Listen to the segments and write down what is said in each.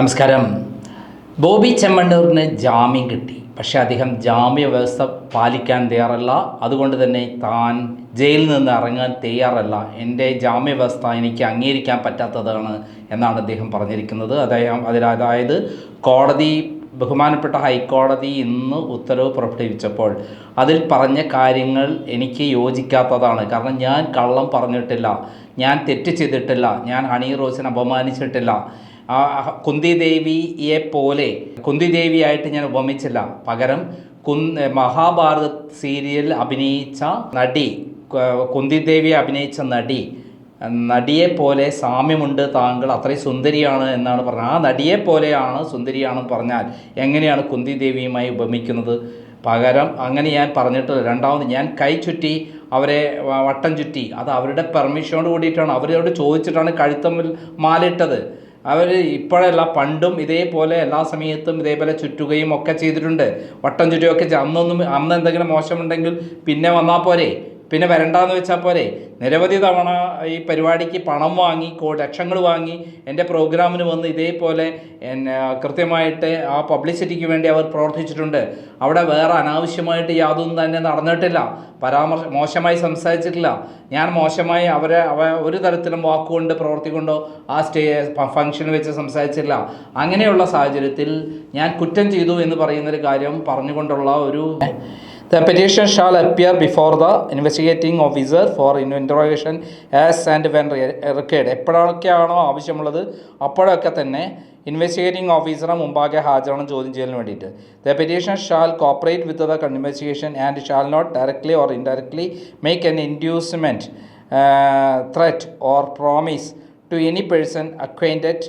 നമസ്കാരം. ബോബി ചെമ്മണ്ണൂരിന് ജാമ്യം കിട്ടി. പക്ഷേ അദ്ദേഹം ജാമ്യ വ്യവസ്ഥ പാലിക്കാൻ തയ്യാറല്ല. അതുകൊണ്ട് തന്നെ താൻ ജയിലിൽ നിന്ന് ഇറങ്ങാൻ തയ്യാറല്ല. എന്റെ ജാമ്യ വ്യവസ്ഥ എനിക്ക് അംഗീകരിക്കാൻ പറ്റാത്തതാണ് എന്നാണ് അദ്ദേഹം പറഞ്ഞിരിക്കുന്നത്. അദ്ദേഹം അതിൽ അതായത് കോടതി ബഹുമാനപ്പെട്ട ഹൈക്കോടതി ഇന്ന് ഉത്തരവ് പുറപ്പെടുവിച്ചപ്പോൾ അതിൽ പറഞ്ഞ കാര്യങ്ങൾ എനിക്ക് യോജിക്കാത്തതാണ്. കാരണം ഞാൻ കള്ളം പറഞ്ഞിട്ടില്ല. ഞാൻ തെറ്റ് ചെയ്തിട്ടില്ല. ഞാൻ ഹണി റോസിനെ അപമാനിച്ചിട്ടില്ല. ആ കുന്തി ദേവിയെ പോലെ കുന്തി ദേവിയായിട്ട് ഞാൻ ഉപമിച്ചില്ല. പകരം കുന് മഹാഭാരത സീരിയൽ അഭിനയിച്ച നടി കുന്തിദേവിയെ കുന്തി ദേവിയെ അഭിനയിച്ച നടി നടിയെ പോലെ സാമ്യമുണ്ട് താങ്കൾ അത്രയും സുന്ദരിയാണ് എന്നാണ് പറഞ്ഞത്. ആ നടിയെ പോലെയാണ് സുന്ദരിയാണെന്ന് പറഞ്ഞാൽ എങ്ങനെയാണ് കുന്തി ദേവിയുമായി ഉപമിക്കുന്നത്? പകരം അങ്ങനെ ഞാൻ പറഞ്ഞിട്ടില്ല. രണ്ടാമത് ഞാൻ കൈ ചുറ്റി അവരെ വട്ടം ചുറ്റി. അത് അവരുടെ പെർമിഷനോട് കൂടിയിട്ടാണ്. അവരോട് ചോദിച്ചിട്ടാണ് കഴുത്തമ്മിൽ മാലിട്ടത് അവർ ഇപ്പോഴല്ല പണ്ടും ഇതേപോലെ എല്ലാ സമയത്തും ഇതേപോലെ ചുറ്റുകയും ഒക്കെ ചെയ്തിട്ടുണ്ട്. വട്ടം ചുറ്റുകയൊക്കെ അന്നൊന്നും അന്ന് എന്തെങ്കിലും മോശമുണ്ടെങ്കിൽ പിന്നെ വന്നാൽ പോരെ. പിന്നെ വരണ്ടാന്ന് വെച്ചാൽ പോരെ നിരവധി തവണ ഈ പരിപാടിക്ക് പണം വാങ്ങി ലക്ഷങ്ങൾ വാങ്ങി എന്റെ പ്രോഗ്രാമിന് വന്ന് ഇതേപോലെ എന്നെ കൃത്യമായിട്ട് ആ പബ്ലിസിറ്റിക്ക് വേണ്ടി അവർ പ്രവർത്തിച്ചിട്ടുണ്ട്. അവിടെ വേറെ അനാവശ്യമായിട്ട് യാതൊന്നും തന്നെ നടന്നിട്ടില്ല. പരാമർശ മോശമായി സംസാരിച്ചിട്ടില്ല. ഞാൻ മോശമായി അവരെ അവ ഒരു തരത്തിലും വാക്കുകൊണ്ട് പ്രവർത്തിക്കൊണ്ടോ ആ സ്റ്റേ ഫംഗ്ഷന് വെച്ച് സംസാരിച്ചില്ല. അങ്ങനെയുള്ള സാഹചര്യത്തിൽ ഞാൻ കുറ്റം ചെയ്തു എന്ന് പറയുന്നൊരു കാര്യം പറഞ്ഞുകൊണ്ടുള്ള ഒരു The petition shall appear before the investigating officer for interrogation as and when re- required. എപ്പോഴൊക്കെയാണോ ആവശ്യമുള്ളത് അപ്പോഴൊക്കെ തന്നെ ഇൻവെസ്റ്റിഗേറ്റിംഗ് ഓഫീസറെ മുമ്പാകെ ഹാജരാണ് ചോദ്യം ചെയ്യലിന് വേണ്ടിയിട്ട് the petition shall cooperate with the investigation and shall not directly or indirectly make an inducement threat or promise to any person acquainted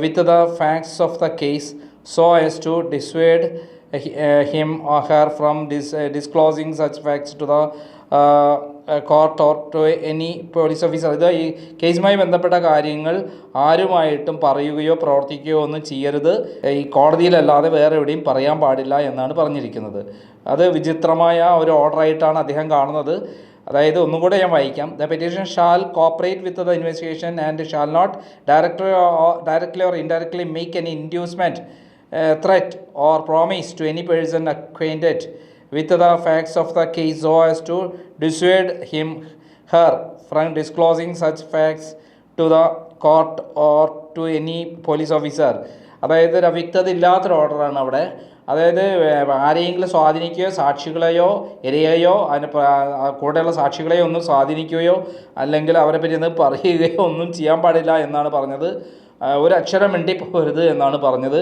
with the facts of the case so as to uh, him or her from dis- uh, disclosing such facts to the uh, uh, court or to any ഇത് ഈ കേസുമായി ബന്ധപ്പെട്ട കാര്യങ്ങൾ ആരുമായിട്ടും പറയുകയോ പ്രവർത്തിക്കുകയോ ഒന്നും ചെയ്യരുത്. ഈ കോടതിയിലല്ലാതെ വേറെ എവിടെയും പറയാൻ പാടില്ല എന്നാണ് പറഞ്ഞിരിക്കുന്നത്. അത് വിചിത്രമായ ഒരു ഓർഡറായിട്ടാണ് അദ്ദേഹം കാണുന്നത്. അതായത് ഒന്നും കൂടെ ഞാൻ വായിക്കാം. The petition shall cooperate with the investigation and shall not director directly or indirectly make an inducement uh, threat or promise to any person acquainted with the facts of the case so as to dissuade him her from disclosing such facts to the court or to any police officer അതായത് ഒരു അവ്യക്തത ഇല്ലാത്തൊരു ഓർഡറാണ് അവിടെ. അതായത് ആരെയെങ്കിലും സ്വാധീനിക്കുകയോ സാക്ഷികളെയോ ഇരയെയോ അതിന് കൂടെയുള്ള സാക്ഷികളെയോ ഒന്നും സ്വാധീനിക്കുകയോ അല്ലെങ്കിൽ അവരെ പറ്റി ഒന്ന് പറയുകയോ ഒന്നും ചെയ്യാൻ പാടില്ല എന്നാണ് പറഞ്ഞത്. ഒരു മിണ്ടി പോകരുത് എന്നാണ് പറഞ്ഞത്.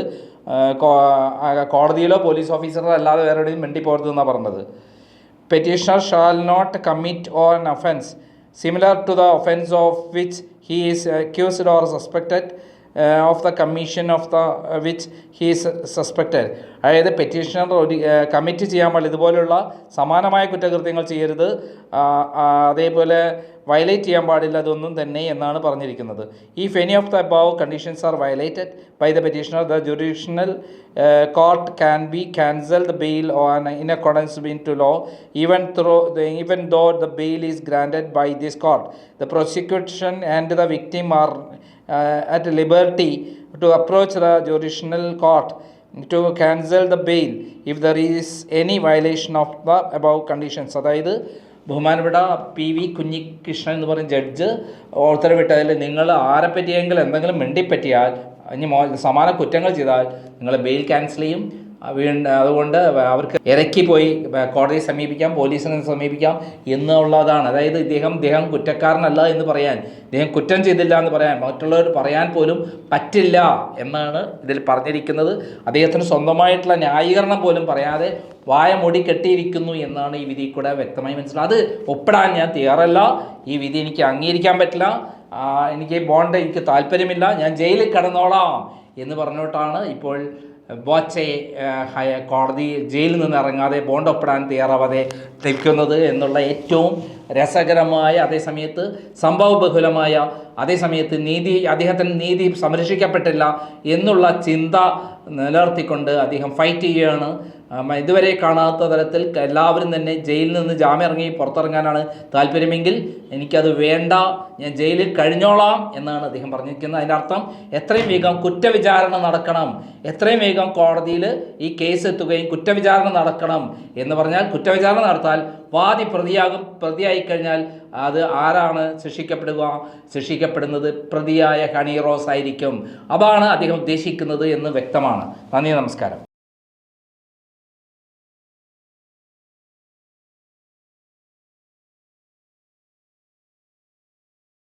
കോടതിയിലോ പോലീസ് ഓഫീസറോ അല്ലാതെ വേറെ എവിടെയും മിണ്ടി പോകരുത് എന്നാണ് പറഞ്ഞത് petitioner shall not commit on offence similar to the offence of which he is accused or suspected of the commission of the which he suspected അതായത് പെറ്റീഷണർ ഒരു കമ്മിറ്റ് ചെയ്യാൻ പാടില്ല. ഇതുപോലെയുള്ള സമാനമായ കുറ്റകൃത്യങ്ങൾ ചെയ്യരുത്. അതേപോലെ വയലേറ്റ് ചെയ്യാൻ പാടില്ല അതൊന്നും തന്നെ എന്നാണ് പറഞ്ഞിരിക്കുന്നത്. ഈ any of the above conditions are violated by the petitioner the judicial court can be cancel the bail on in accordance been to law even through even though the bail is granted by this court the prosecution and the victim are at liberty to approach the judicial court to cancel the bail if there is any violation of the above conditions അതായത് ബഹുമാനപ്പെട്ട P V Kunhikrishnan എന്ന് പറയുന്ന judge ഉത്തരവിട്ടതിൽ നിങ്ങൾ ആരെ പറ്റിയെങ്കിലും എന്തെങ്കിലും മിണ്ടിപ്പറ്റിയാൽ ഇനി സമാന കുറ്റങ്ങൾ ചെയ്താൽ നിങ്ങളെ ബെയിൽ ക്യാൻസൽ ചെയ്യും. വീണ്ടും അതുകൊണ്ട് അവർക്ക് ഇറക്കി പോയി കോടതിയെ സമീപിക്കാം പോലീസിനെ സമീപിക്കാം എന്നുള്ളതാണ്. അതായത് ഇദ്ദേഹം ഇദ്ദേഹം കുറ്റക്കാരനല്ല എന്ന് പറയാൻ ഇദ്ദേഹം കുറ്റം ചെയ്തില്ല എന്ന് പറയാൻ മറ്റുള്ളവർ പറയാൻ പോലും പറ്റില്ല എന്നാണ് ഇതിൽ പറഞ്ഞിരിക്കുന്നത്. അദ്ദേഹത്തിന് സ്വന്തമായിട്ടുള്ള ന്യായീകരണം പോലും പറയാതെ വായ മൂടി കെട്ടിയിരിക്കുന്നു എന്നാണ് ഈ വിധി കൂടെ വ്യക്തമായി മനസ്സിലായത് അത് ഒപ്പിടാൻ ഞാൻ തയ്യാറല്ല. ഈ വിധി എനിക്ക് അംഗീകരിക്കാൻ പറ്റില്ല. എനിക്ക് ബോണ്ട് എനിക്ക് താല്പര്യമില്ല. ഞാൻ ജയിലിൽ കിടന്നോളാം എന്ന് പറഞ്ഞോട്ടാണ് ഇപ്പോൾ ബോച്ചെ ഹയ- കോടതി ജയിലിൽ നിന്ന് ഇറങ്ങാതെ ബോണ്ട് ഒപ്പിടാൻ തയ്യാറാവാതെ നിൽക്കുന്നത് എന്നുള്ള ഏറ്റവും രസകരമായ അതേസമയത്ത് സംഭവബഹുലമായ അതേസമയത്ത് നീതി അദ്ദേഹത്തിന് നീതി സംരക്ഷിക്കപ്പെട്ടില്ല എന്നുള്ള ചിന്ത നിലനിർത്തിക്കൊണ്ട് അദ്ദേഹം ഫൈറ്റ് ചെയ്യുകയാണ്. ഇതുവരെ കാണാത്ത തരത്തിൽ എല്ലാവരും തന്നെ ജയിലിൽ നിന്ന് ജാമ്യം ഇറങ്ങി പുറത്തിറങ്ങാനാണ് താല്പര്യമെങ്കിൽ എനിക്കത് വേണ്ട ഞാൻ ജയിലിൽ കഴിഞ്ഞോളാം എന്നാണ് അദ്ദേഹം പറഞ്ഞിരിക്കുന്നത്. അതിന്റെ അർത്ഥം എത്രയും വേഗം കുറ്റവിചാരണ നടക്കണം. എത്രയും വേഗം കോടതിയിൽ ഈ കേസ് എത്തുകയും കുറ്റവിചാരണ നടക്കണം എന്ന് പറഞ്ഞാൽ കുറ്റവിചാരണ നടത്താൽ വാദി പ്രതിയാകും പ്രതിയായി കഴിഞ്ഞാൽ അത് ആരാണ് ശിക്ഷിക്കപ്പെടുക? ശിക്ഷിക്കപ്പെടുന്നത് പ്രതിയായ ഹണി റോസ് ആയിരിക്കും. അതാണ് അദ്ദേഹം ഉദ്ദേശിക്കുന്നത് എന്ന് വ്യക്തമാണ്. നന്ദി നമസ്കാരം.